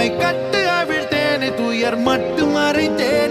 உம்மை கட்டு அவிழ்த்தேனே துயர் மட்டும் மறைத்தேன்